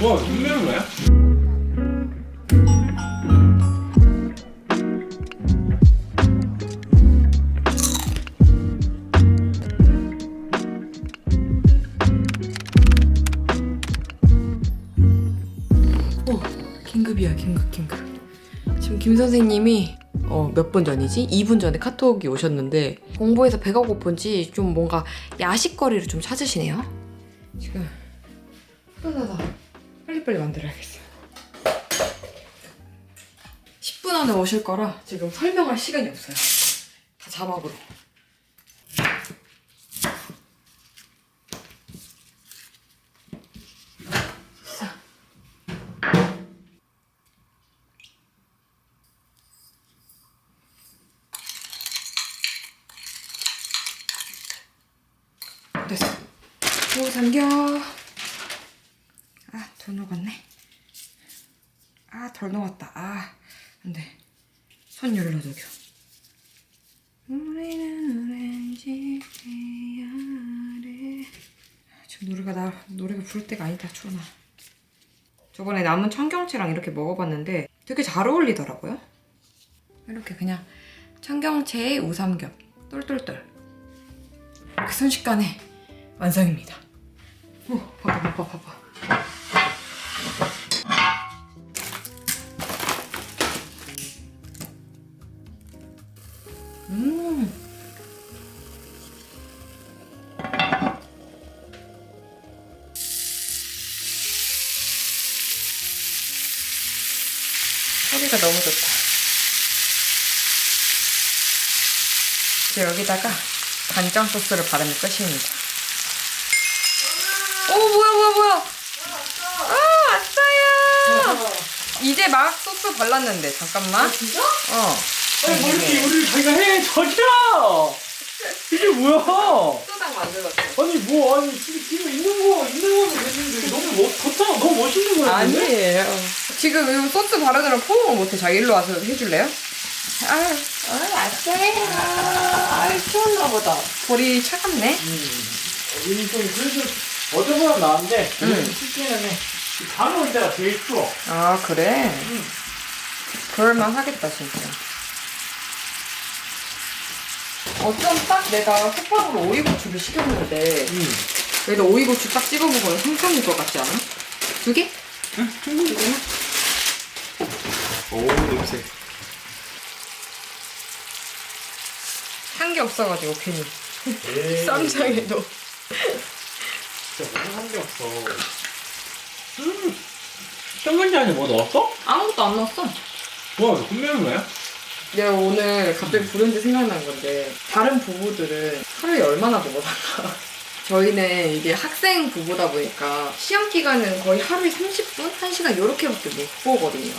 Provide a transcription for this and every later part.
뭐 끝내는 거야? 어, 긴급이야, 긴급, 긴급. 지금 김 선생님이 어, 몇 분 전이지? 2분 전에 카톡이 오셨는데 공부해서 배가 고픈지 좀 뭔가 야식거리를 좀 찾으시네요. 지금 후다다다 빨리빨리 만들어야겠어요. 10분 안에 오실 거라 지금 설명할 시간이 없어요. 다 자막으로. 됐어. 오, 잠겨. 아, 덜 녹았네. 아, 덜 녹았다. 아, 안 돼. 손 열러 녹여. 우리는 오렌지 아래. 지금 노래가 나 노래가 부를 때가 아니다, 초나. 저번에 남은 청경채랑 이렇게 먹어봤는데 되게 잘 어울리더라고요. 이렇게 그냥 청경채에 우삼겹 똘똘똘. 그 순식간에 완성입니다. 오, 봐봐, 봐봐, 봐봐. 음. 소리가 너무 좋다. 이제 여기다가 간장 소스를 바르면 끝입니다. 오 뭐야 뭐야 뭐야 아 왔어요 이제 막 소스 발랐는데 잠깐만 진짜? 어 아니 뭐 이렇게 요리를 자기가 해 저기야 이게 뭐야 소당 만들었어 아니 뭐 아니 지금 지금 있는 거 있는 거는 되는데 너무 멋 좋잖아 너무 멋있는 거야 근데? 아니에요 지금 이거 소스 바르느라 포옹을 못해 자기 일로 와서 해줄래요? 아, 아 왔어요 아 추웠나 보다 볼이 차갑네 음, 여기 좀 그래도 어제보다 나은데 응. 음. 춥기는 밤올 때가 제일 추워 아 그래? 응. 그럴만 하겠다 진짜 어쩜 딱 내가 호빵으로 오이고추를 시켰는데 응. 여기다 오이고추 딱 찍어 먹으면 상상일 것 같지 않아? 두 개? 응? 두 개나? 오 냄새 한 게 없어가지고 괜히 에이, 쌈장에도 진짜 한게 없어 음 안에 뭐 넣었어? 아무것도 안 넣었어 뭐 끝내는 거야? 내가 오늘 갑자기 부른지 생각난 건데 다른 부부들은 하루에 얼마나 먹어달까 저희는 이게 학생 부부다 보니까 시험 기간은 거의 하루에 30분? 1시간 이렇게밖에 못 보거든요.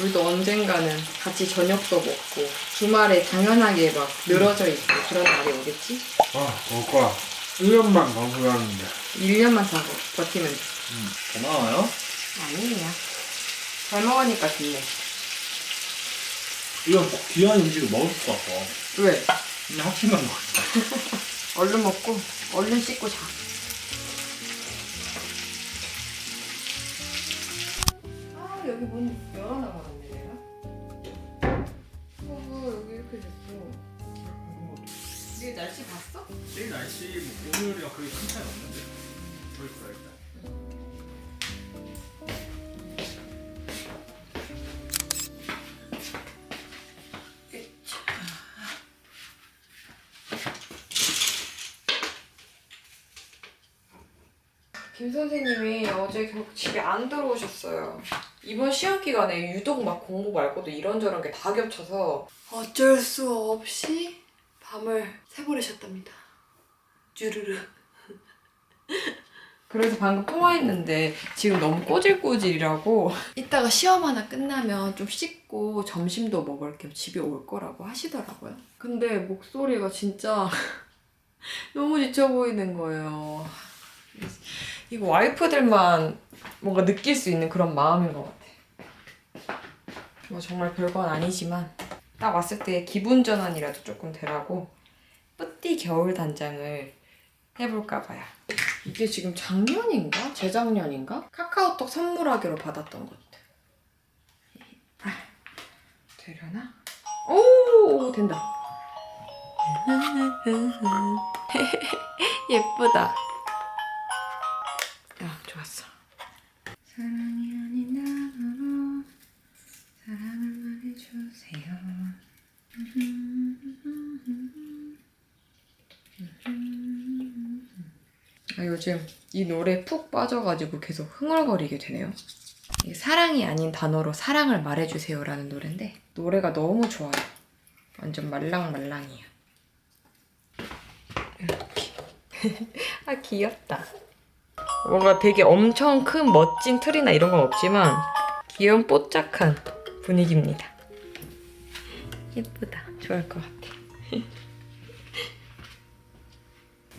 우리도 언젠가는 같이 저녁도 먹고 주말에 당연하게 막 늘어져 있고 그런 날이 오겠지? 아 거야 1년만 더 후회하는데. 1년만 더 버티면 돼. 음, 고마워요. 아니에요. 잘 먹으니까 좋네 이건 꼭 귀한 음식을 먹을 수가 없어 왜? 그냥 확신만 먹었어. 얼른 먹고 얼른 씻고 자. 아 여기 문 열어놔버렸네 내가? 어 여기 이렇게 됐어. 이게 날씨 봤어? 내일 날씨 뭐 오늘이랑 그게 큰 차이 없는데? 보일 거야 일단 김 선생님이 어제 결국 집에 안 들어오셨어요. 이번 시험 기간에 유독 막 공부 말고도 이런저런 게 다 겹쳐서 어쩔 수 없이 밤을 새버리셨답니다. 쭈르르. 그래서 방금 통화했는데 지금 너무 꼬질꼬질이라고 이따가 시험 하나 끝나면 좀 씻고 점심도 먹을 겸 집에 올 거라고 하시더라고요. 근데 목소리가 진짜 너무 지쳐 보이는 거예요. 이거 와이프들만 뭔가 느낄 수 있는 그런 마음인 것 같아. 뭐 정말 별건 아니지만 딱 왔을 때 기분 전환이라도 조금 되라고 뿌띠 겨울 단장을 해볼까 봐요. 이게 지금 작년인가? 재작년인가? 카카오톡 선물하기로 받았던 것들. 아, 되려나? 오 된다. 예쁘다. 아 좋았어. 사랑이 아닌 나로 사랑을 말해주세요. 아, 요즘 이 노래 푹 빠져가지고 계속 흥얼거리게 되네요. 사랑이 아닌 단어로 사랑을 말해주세요라는 노래인데 노래가 너무 좋아요. 완전 말랑말랑이야. 이렇게. 아 귀엽다. 뭔가 되게 엄청 큰 멋진 틀이나 이런 건 없지만 귀여운 뽀짝한 분위기입니다. 예쁘다. 좋아할 것 같아.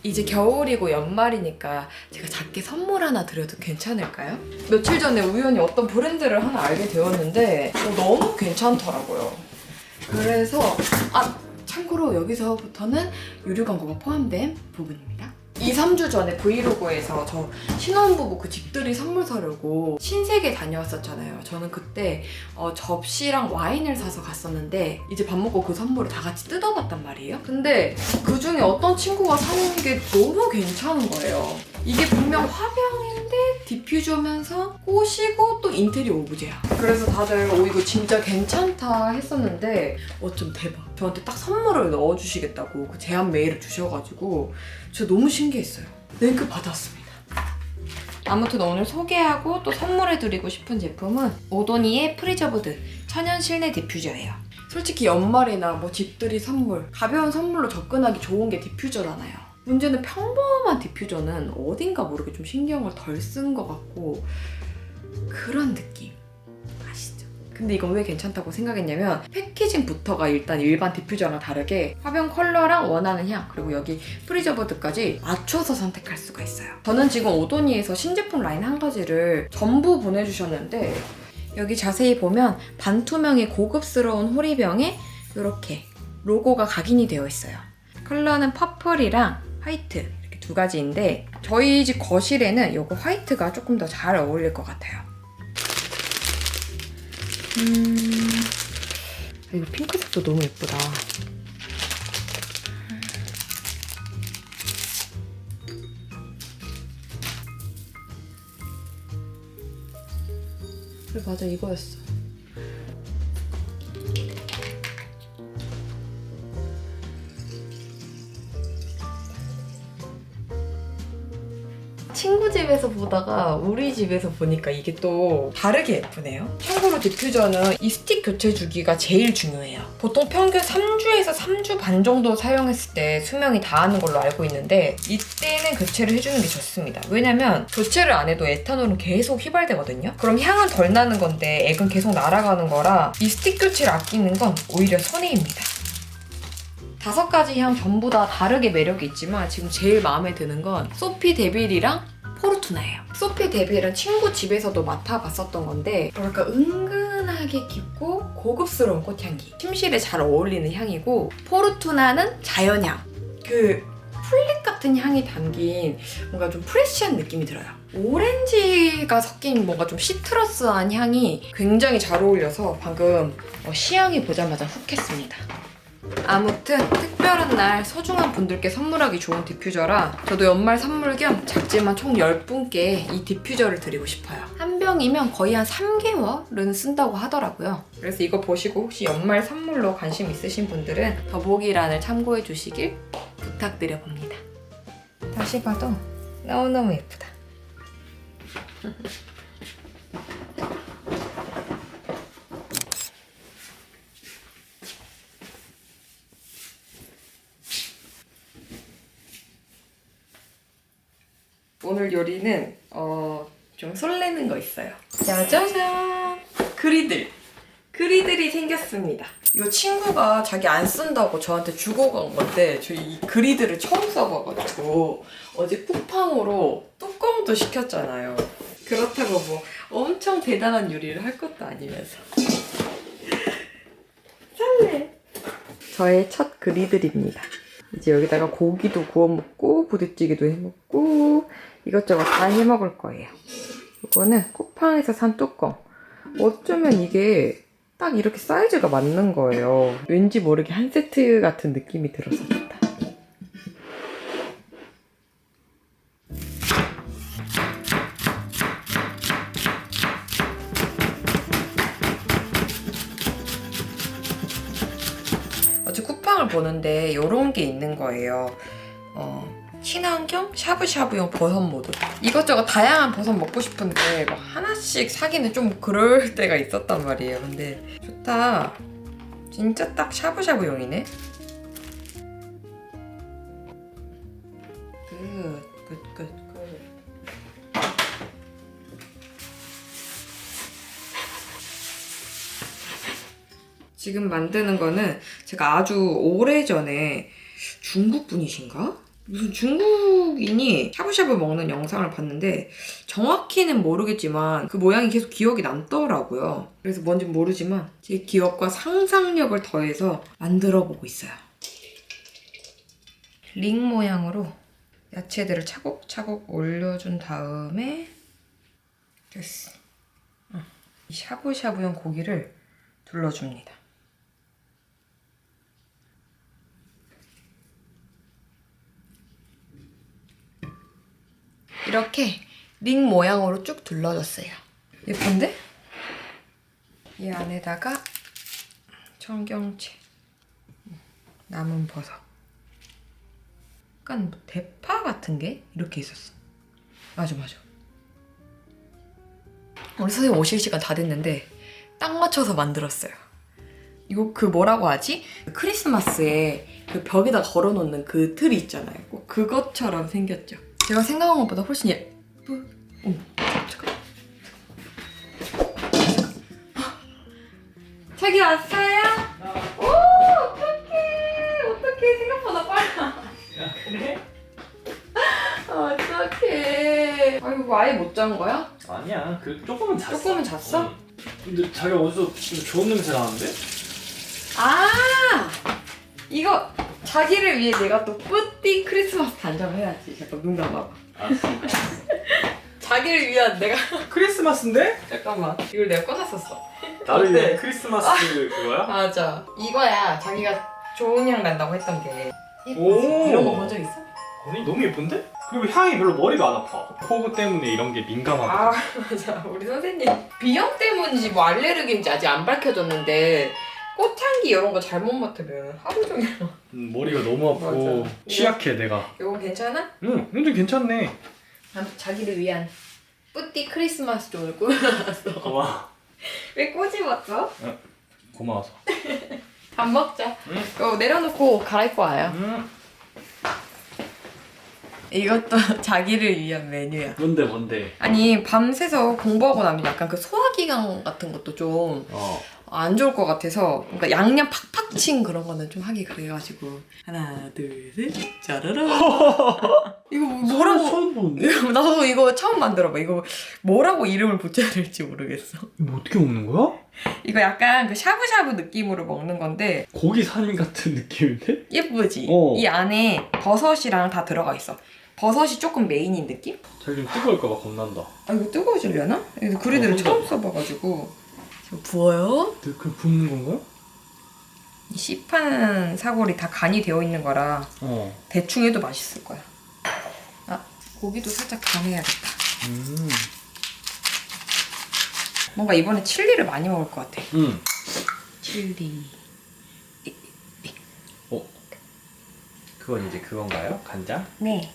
이제 겨울이고 연말이니까 제가 작게 선물 하나 드려도 괜찮을까요? 며칠 전에 우연히 어떤 브랜드를 하나 알게 되었는데 어, 너무 괜찮더라고요. 그래서 아 참고로 여기서부터는 유료 광고가 포함된 부분입니다. 2, 3주 전에 브이로그에서 저 신혼부부 그 집들이 선물 사려고 신세계 다녀왔었잖아요. 저는 그때 어, 접시랑 와인을 사서 갔었는데 이제 밥 먹고 그 선물을 다 같이 뜯어봤단 말이에요. 근데 그 중에 어떤 친구가 사는 게 너무 괜찮은 거예요. 이게 분명 화병인데 디퓨저면서 꽃이고 또 인테리어 오브제야. 그래서 다들 오 이거 진짜 괜찮다 했었는데 어쩜 대박. 저한테 딱 선물을 넣어주시겠다고 그 제안 메일을 주셔가지고 저 너무 신기했어요. 링크 받았습니다. 아무튼 오늘 소개하고 또 선물해드리고 싶은 제품은 오도니의 프리저브드 천연 실내 디퓨저예요. 솔직히 연말이나 뭐 집들이 선물, 가벼운 선물로 접근하기 좋은 게 디퓨저잖아요. 문제는 평범한 디퓨저는 어딘가 모르게 좀 신경을 덜 쓴 것 같고 그런 느낌 아시죠? 근데 이건 왜 괜찮다고 생각했냐면 패키징부터가 일단 일반 디퓨저랑 다르게 화병 컬러랑 원하는 향 그리고 여기 프리저버드까지 맞춰서 선택할 수가 있어요. 저는 지금 오도니에서 신제품 라인 한 가지를 전부 보내주셨는데 여기 자세히 보면 반투명의 고급스러운 호리병에 이렇게 로고가 각인이 되어 있어요. 컬러는 퍼플이랑 화이트 이렇게 두 가지인데 저희 집 거실에는 이거 화이트가 조금 더 잘 어울릴 것 같아요. 음, 이거 핑크색도 너무 예쁘다. 그래 맞아 이거였어. 친구 집에서 보다가 우리 집에서 보니까 이게 또 다르게 예쁘네요. 참고로 디퓨저는 이 스틱 교체 주기가 제일 중요해요. 보통 평균 3주에서 3주 반 정도 사용했을 때 수명이 다하는 걸로 알고 있는데 이때는 교체를 해주는 게 좋습니다. 왜냐면 교체를 안 해도 에탄올은 계속 휘발되거든요. 그럼 향은 덜 나는 건데 액은 계속 날아가는 거라 이 스틱 교체를 아끼는 건 오히려 손해입니다. 다섯 가지 향 전부 다 다르게 매력이 있지만 지금 제일 마음에 드는 건 소피 데빌이랑 포르투나예요. 소피 데빌은 친구 집에서도 맡아봤었던 건데 뭐랄까 은근하게 깊고 고급스러운 꽃향기 침실에 잘 어울리는 향이고 포르투나는 자연향 그 풀잎 같은 향이 담긴 뭔가 좀 프레쉬한 느낌이 들어요. 오렌지가 섞인 뭔가 좀 시트러스한 향이 굉장히 잘 어울려서 방금 어, 시향이 보자마자 훅 했습니다. 아무튼 특별한 날 소중한 분들께 선물하기 좋은 디퓨저라 저도 연말 선물 겸 작지만 총 10분께 이 디퓨저를 드리고 싶어요. 한 병이면 거의 한 3개월은 쓴다고 하더라고요. 그래서 이거 보시고 혹시 연말 선물로 관심 있으신 분들은 더보기란을 참고해 주시길 부탁드려 봅니다. 다시 봐도 너무너무 예쁘다. 오늘 요리는 어, 좀 설레는 거 있어요. 짜자잔! 그리들. 그리들이 생겼습니다. 이거 친구가 자기 안 쓴다고 저한테 주고 간 건데 저 이 그리들을 처음 써봐가지고 어제 쿠팡으로 뚜껑도 시켰잖아요. 그렇다고 뭐 엄청 대단한 요리를 할 것도 아니면서. 설레. 저의 첫 그리들입니다. 이제 여기다가 고기도 구워 먹고 부대찌개도 해 먹고 이것저것 다 해 먹을 거예요. 이거는 쿠팡에서 산 뚜껑. 어쩌면 이게 딱 이렇게 사이즈가 맞는 거예요. 왠지 모르게 한 세트 같은 느낌이 들어서 좋다. 어제 쿠팡을 보는데 이런 게 있는 거예요. 어, 친환경 샤브샤브용 버섯 모드. 이것저것 다양한 버섯 먹고 싶은데 뭐 하나씩 사기는 좀 그럴 때가 있었단 말이에요. 근데 좋다. 진짜 딱 샤브샤브용이네. 지금 만드는 거는 제가 아주 오래전에 중국 분이신가? 무슨 중국인이 샤브샤브 먹는 영상을 봤는데 정확히는 모르겠지만 그 모양이 계속 기억이 남더라고요. 그래서 뭔지 모르지만 제 기억과 상상력을 더해서 만들어 보고 있어요. 링 모양으로 야채들을 차곡차곡 올려준 다음에 됐어. 응. 이 샤브샤브용 고기를 둘러줍니다. 이렇게 링 모양으로 쭉 둘러줬어요. 예쁜데? 이 안에다가 청경채, 남은 버섯, 약간 뭐 대파 같은 게 이렇게 있었어. 맞아, 맞아. 우리 선생님 오실 시간 다 됐는데 딱 맞춰서 만들었어요. 이거 그 뭐라고 하지? 크리스마스에 그 벽에다 걸어놓는 그 틀이 있잖아요. 꼭 그것처럼 생겼죠. 제가 생각한 것보다 훨씬 예쁘. 어, 잠깐. 자기 왔어요? 오, 어떡해. 어떡해. 생각보다 빨라. 그래? 어떡해. 아이고, 아예 못 잔 거야? 아니야 그 조금은 잤어 조금은 잤어? 응. 근데 자기 어디서 좋은 냄새 나는데? 아! 이거 자기를 위해 내가 또 뿌띠 크리스마스 단장을 해야지. 잠깐 눈 감아봐. 알았어 자기를 위한 내가 크리스마스인데? 잠깐만 이걸 내가 꺼놨었어. 나를 어때? 위한 크리스마스 그거야? 맞아. 이거야 자기가 좋은 향 난다고 했던 게. 오. 이런 거 본 적 있어? 아니 너무 예쁜데? 그리고 향이 별로 머리가 안 아파 호구 때문에 이런 게 민감하고 아 맞아. 우리 선생님 비염 때문인지 뭐 알레르기인지 아직 안 밝혀졌는데 꽃향기 이런 거 잘못 맡으면 하루 종일. 음, 머리가 너무 아프고 맞아. 취약해 내가 이건 괜찮아? 응 완전 괜찮네 자기를 위한 뿌띠 크리스마스 존을 꾸며놨어. 고마워 왜 꼬집었어? 고마워서 밥 먹자. 응. 이거 내려놓고 갈아입고 와요. 응 이것도 자기를 위한 메뉴야. 뭔데 뭔데 아니 밤새서 공부하고 나면 약간 그 소화기관 같은 것도 좀 안어 좋을 것 같아서 그러니까 양념 팍팍 친 그런 거는 좀 하기 그래가지고 하나 둘셋 짜라라 이거 뭐라고 처음 보는데? 이거 나도 이거 처음 만들어봐 이거 뭐라고 이름을 붙여야 될지 모르겠어 이거 어떻게 먹는 거야? 이거 약간 그 샤브샤브 느낌으로 먹는 건데 고기 살인 같은 느낌인데? 예쁘지? 어. 이 안에 버섯이랑 다 들어가 있어 버섯이 조금 메인인 느낌? 자기 좀 뜨거울까봐 겁난다 아 이거 뜨거워지려나? 이거 그리드를 어, 처음 써봐가지고 부어요? 그냥 붓는 건가? 이 씨판 사골이 다 간이 되어 있는 거라 어 대충 해도 맛있을 거야 아 고기도 살짝 간해야겠다 음. 뭔가 이번에 칠리를 많이 먹을 것 같아 응. 칠리 어? 그건 이제 그건가요? 간장? 네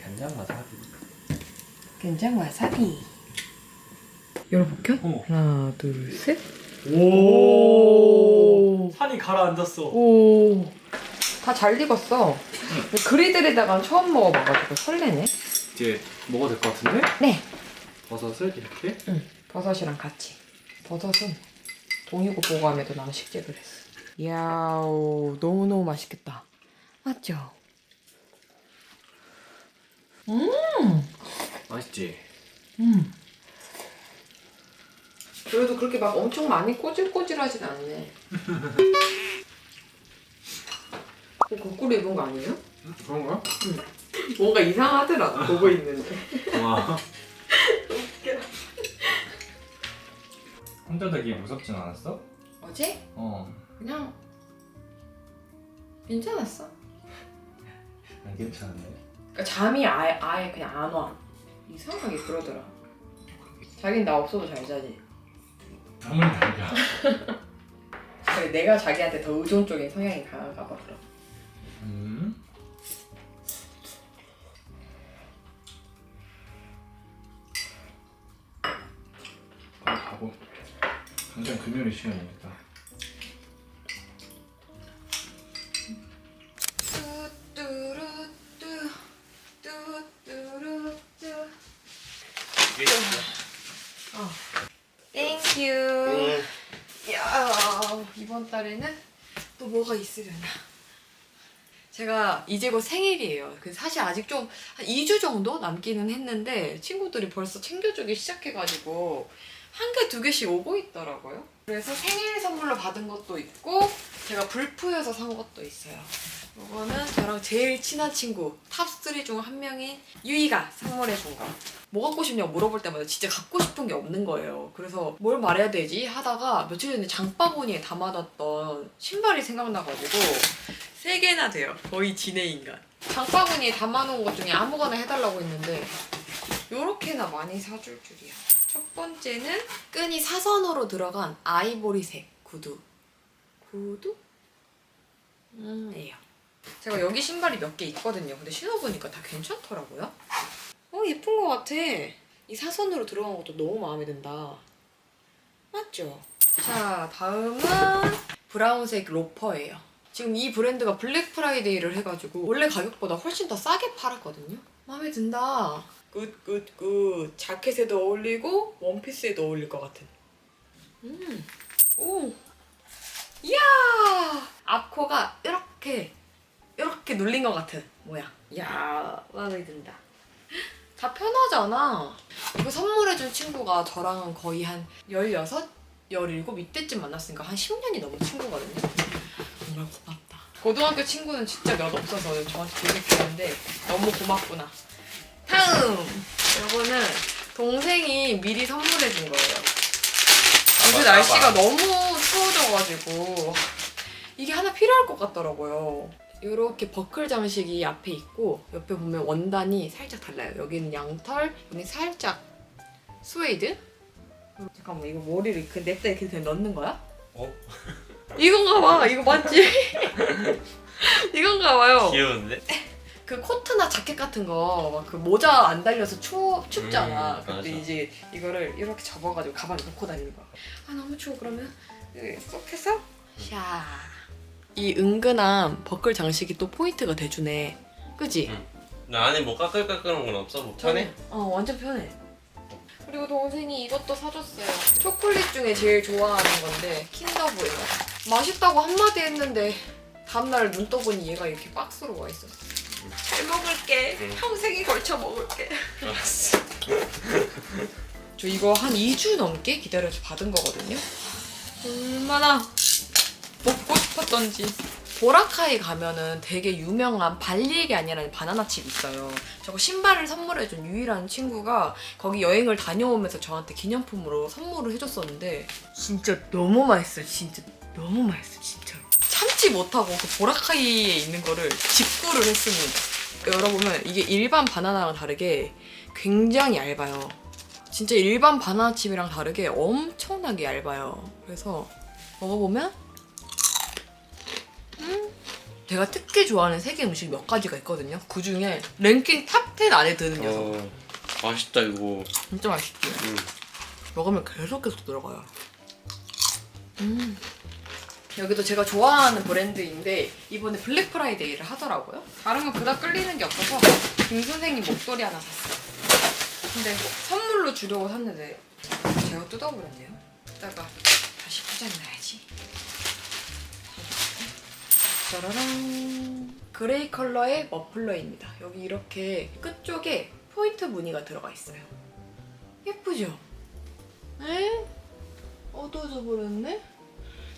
간장 와사비. 된장 와사비 열어볼게요? 어. 하나 둘셋 오. 산이 가라앉았어. 오. 다 잘 익었어. 그리들에다가 처음 먹어봐가지고 설레네. 이제 먹어도 될 것 같은데? 네. 버섯을 이렇게. 응. 버섯이랑 같이. 버섯은 동이고 보고함에도 나는 식재를 했어. 야우 너무너무 맛있겠다. 맞죠? 음. 맛있지. 음. 그래도 그렇게 막 엄청 많이 꼬질꼬질하진 않네. 어, 거꾸로 입은 거 아니에요? 그런가? 뭔가 이상하더라 보고 있는데. 와. 혼자 되기 무섭진 않았어? 어제 어. 그냥 괜찮았어. 안 괜찮은데. 그러니까 잠이 아예 아예 그냥 안 와. 이상하게 그러더라. 자긴 나 없어도 잘 자지. 아무리 달려. 그래, 내가 자기한테 더 의존적인 성향이 강한가 봐 그럼. 음. 가고. 당장 금요일 시간이니까. 땡큐. 야 이번 달에는 또 뭐가 있으려나. 제가 이제 곧 생일이에요. 그 사실 아직 좀 한 2주 정도 남기는 했는데 친구들이 벌써 챙겨주기 시작해가지고 한 개, 두 개씩 오고 있더라고요. 그래서 생일 선물로 받은 것도 있고 제가 불프여서 산 것도 있어요. 이거는 저랑 제일 친한 친구 탑3 중 한 명인 유이가 선물해 준 거. 뭐 갖고 싶냐고 물어볼 때마다 진짜 갖고 싶은 게 없는 거예요. 그래서 뭘 말해야 되지 하다가 며칠 전에 장바구니에 담아놨던 신발이 생각나가지고 세 개나 돼요. 거의 지네 인간. 장바구니에 담아놓은 것 중에 아무거나 해달라고 했는데 요렇게나 많이 사줄 줄이야. 첫 번째는 끈이 사선으로 들어간 아이보리색 구두. 구두? 음, 예요. 제가 여기 신발이 몇 개 있거든요. 근데 신어보니까 다 괜찮더라고요. 어, 예쁜 것 같아. 이 사선으로 들어간 것도 너무 마음에 든다. 맞죠? 자, 다음은 브라운색 로퍼예요. 지금 이 브랜드가 블랙 프라이데이를 해가지고 원래 가격보다 훨씬 더 싸게 팔았거든요. 마음에 든다. 굿, 굿, 굿. 자켓에도 어울리고 원피스에도 어울릴 것 같은. 음, 오. 이야! 앞코가 이렇게, 이렇게 눌린 것 같은 모양. 이야, 마음에 든다. 다 편하잖아. 이거 선물해준 친구가 저랑은 거의 한 16? 17 이때쯤 만났으니까 한 10년이 넘은 친구거든요. 정말 고맙다. 고등학교 친구는 진짜 몇 없어서 저한테 되게 필요한데 너무 고맙구나. 다음! 이거는 동생이 미리 선물해 준 거예요. 요새 날씨가 너무 추워져가지고 이게 하나 필요할 것 같더라고요. 이렇게 버클 장식이 앞에 있고 옆에 보면 원단이 살짝 달라요. 여기는 양털, 여기는 살짝 스웨이드. 잠깐만 이거 머리를 그 냅다 이렇게 그냥 넣는 거야? 어? 이건가 봐. 이거 맞지? 이건가 봐요. 귀여운데? 그 코트나 자켓 같은 거 막그 모자 안 달려서 추, 춥잖아. 음, 근데 맞아. 이제 이거를 이렇게 접어가지고 가방에 넣고 다니는 거야. 아 너무 추워 그러면 여기 쏙 해서 샤. 이 은근한 버클 장식이 또 포인트가 돼주네. 그지? 응. 나 안에 뭐 까끌까끌한 건 없어? 뭐 편해? 어 완전 편해. 그리고 동생이 이것도 사줬어요. 초콜릿 중에 제일 좋아하는 건데 킨더브예요. 맛있다고 한마디 했는데 다음날 눈 떠보니 얘가 이렇게 박스로 와 있었어. 잘 먹을게. 응. 평생에 걸쳐 먹을게. 알았어. 저 이거 한 2주 넘게 기다려서 받은 거거든요. 얼마나 먹고 싶었던지. 보라카이 가면은 되게 유명한 발리게 아니라는 바나나 칩 있어요. 저거 신발을 선물해준 유이라는 친구가 거기 여행을 다녀오면서 저한테 기념품으로 선물을 해줬었는데 진짜 너무 맛있어요. 진짜 너무 맛있어 진짜로. 참지 못하고 그 보라카이에 있는 거를 직구를 했습니다. 열어보면 이게 일반 바나나랑 다르게 굉장히 얇아요. 진짜 일반 바나나 칩이랑 다르게 엄청나게 얇아요. 그래서 먹어보면 음, 제가 특히 좋아하는 세계 음식 몇 가지가 있거든요. 그 중에 랭킹 탑 10 안에 드는 녀석. 어, 맛있다 이거. 진짜 맛있지. 응. 먹으면 계속 계속 들어가요. 음. 여기도 제가 좋아하는 브랜드인데 이번에 블랙 프라이데이를 하더라고요. 다른 건 그닥 끌리는 게 없어서 김 선생님 목도리 하나 샀어요. 근데 선물로 주려고 샀는데 제가 뜯어버렸네요. 이따가 다시 포장해놔야지. 짜라란. 그레이 컬러의 머플러입니다. 여기 이렇게 끝쪽에 포인트 무늬가 들어가 있어요. 예쁘죠? 에? 어두워져 버렸네?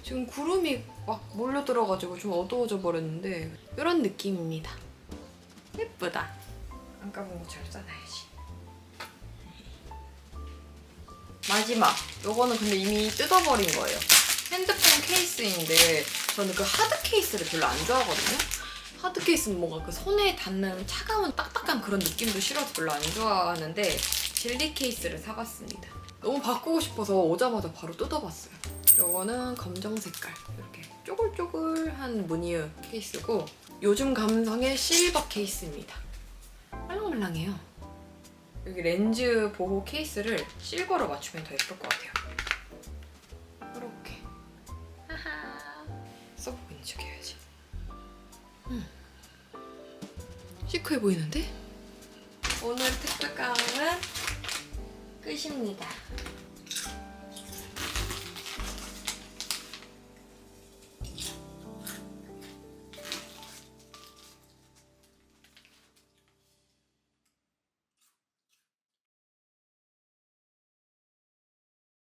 지금 구름이 막 몰려 들어가지고 좀 어두워져 버렸는데 이런 느낌입니다. 예쁘다. 안 까본 거잘 싸놔야지. 마지막. 요거는 근데 이미 뜯어버린 거예요. 핸드폰 케이스인데 저는 그 하드 케이스를 별로 안 좋아하거든요. 하드 케이스는 뭔가 그 손에 닿는 차가운 딱딱한 그런 느낌도 싫어서 별로 안 좋아하는데 젤리 케이스를 사봤습니다. 너무 바꾸고 싶어서 오자마자 바로 뜯어봤어요. 요거는 검정 색깔 이렇게 쪼글쪼글한 무늬 케이스고 요즘 감성의 실버 케이스입니다. 말랑말랑해요. 여기 렌즈 보호 케이스를 실버로 맞추면 더 예쁠 것 같아요. 이렇게. 하하. 써보고 있는 척 해야지. 음. 시크해 보이는데? 오늘 특별감은 끝입니다.